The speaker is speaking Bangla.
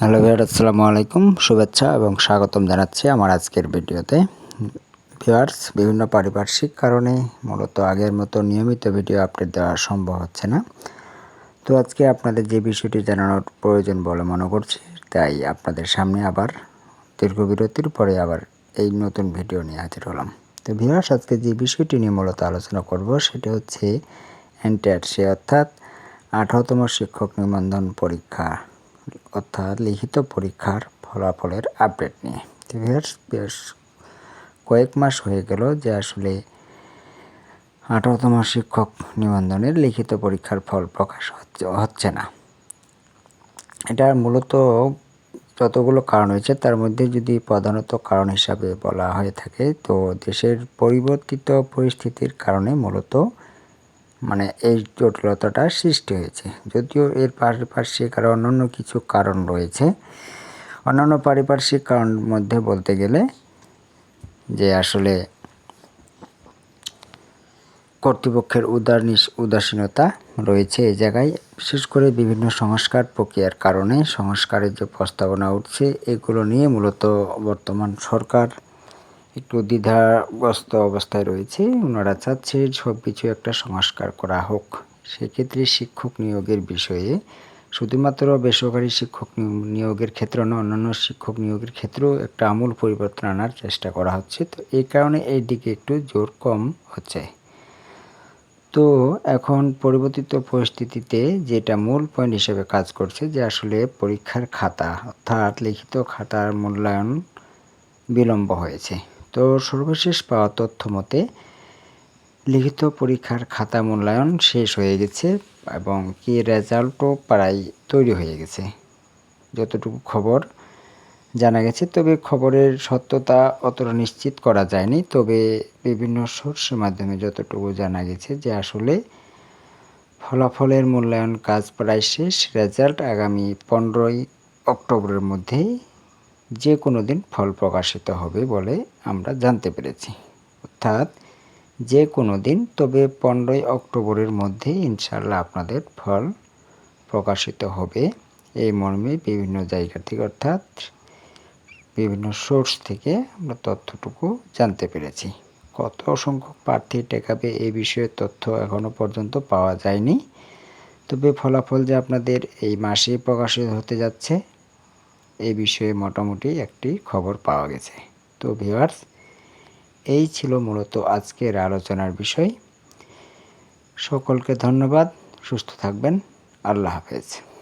হ্যালো ভিউয়ার আসসালামু আলাইকুম। শুভেচ্ছা এবং স্বাগতম জানাচ্ছি আমার আজকের ভিডিওতে। ভিউয়ার্স, বিভিন্ন পারিপার্শ্বিক কারণে মূলত আগের মতো নিয়মিত ভিডিও আপডেট দেওয়া সম্ভব হচ্ছে না। তো আজকে আপনাদের যে বিষয়টি জানানোর প্রয়োজন বলে মনে করছি, তাই আপনাদের সামনে আবার দীর্ঘ বিরতির পরে আবার এই নতুন ভিডিও নিয়ে হাজির হলাম। তো ভিউয়ার্স, আজকে যে বিষয়টি নিয়ে মূলত আলোচনা করব সেটি হচ্ছে এনটিআরসি, অর্থাৎ আঠারোতম শিক্ষক নিবন্ধন পরীক্ষা। অর্থাৎ লিখিত পরীক্ষার ফলাফলের আপডেট নিয়ে। বেশ কয়েক মাস হয়ে গেল যে আসলে আঠারোতম শিক্ষক নিবন্ধনের লিখিত পরীক্ষার ফল প্রকাশ হচ্ছে হচ্ছে না। এটা মূলত যতগুলো কারণ হয়েছে তার মধ্যে যদি প্রধানত কারণ হিসাবে বলা হয়ে থাকে, তো দেশের পরিবর্তিত পরিস্থিতির কারণে মূলত মানে এই জটিলতাটা সৃষ্টি হয়েছে। যদিও এর পারিপার্শ্বিক আর অন্যান্য কিছু কারণ রয়েছে। অন্যান্য পারিপার্শ্বিক কারণ মধ্যে বলতে গেলে যে আসলে কর্তৃপক্ষের উদার উদাসীনতা রয়েছে এই জায়গায়। বিশেষ করে বিভিন্ন সংস্কার প্রক্রিয়ার কারণে সংস্কারের যে প্রস্তাবনা উঠছে, এগুলো নিয়ে মূলত বর্তমান সরকার একটু দ্বিধাগ্রস্ত অবস্থায় রয়েছে। ওনারা চাচ্ছে সব কিছু একটা সংস্কার করা হোক। সেক্ষেত্রে শিক্ষক নিয়োগের বিষয়ে শুধুমাত্র বেসরকারি শিক্ষক নিয়োগের ক্ষেত্রে না অন্যান্য শিক্ষক নিয়োগের ক্ষেত্রেও একটা আমূল পরিবর্তন আনার চেষ্টা করা হচ্ছে। তো এই কারণে এই দিকে একটু জোর কম হচ্ছে। তো এখন পরিবর্তিত পরিস্থিতিতে যেটা মূল পয়েন্ট হিসেবে কাজ করছে যে আসলে পরীক্ষার খাতা, অর্থাৎ লিখিত খাতার মূল্যায়ন বিলম্ব হয়েছে। তো সর্বশেষ পাওয়া তথ্য মতে, লিখিত পরীক্ষার খাতা মূল্যায়ন শেষ হয়ে গেছে এবং কি রেজাল্টও প্রায় তৈরি হয়ে গেছে। যতটুকু খবর জানা গেছে, তবে খবরের সত্যতা অতটা নিশ্চিত করা যায়নি। তবে বিভিন্ন সোর্সের মাধ্যমে যতটুকু জানা গেছে যে আসলে ফলাফলের মূল্যায়ন কাজ প্রায় শেষ। রেজাল্ট আগামী পনেরোই অক্টোবরের মধ্যেই যে কোনো দিন ফল প্রকাশিত হবে বলে আমরা জানতে পেরেছি। অর্থাৎ যে কোনো দিন, তবে পনেরোই অক্টোবরের মধ্যে ইনশাল্লাহ আপনাদের ফল প্রকাশিত হবে। এই মর্মে বিভিন্ন জায়গা থেকে, অর্থাৎ বিভিন্ন সোর্স থেকে আমরা তথ্যটুকু জানতে পেরেছি। কত অসংখ্য প্রার্থী টেকাবে এই বিষয়ে তথ্য এখনও পর্যন্ত পাওয়া যায়নি। তবে ফলাফল যে আপনাদের এই মাসে প্রকাশিত হতে যাচ্ছে এই বিষয়ে মোটামুটি একটি খবর পাওয়া গেছে। তো ভিওয়ার্স এই ছিল মূলত আজকের আলোচনার বিষয়। সকলকে ধন্যবাদ, সুস্থ থাকবেন, আল্লাহ হাফেজ।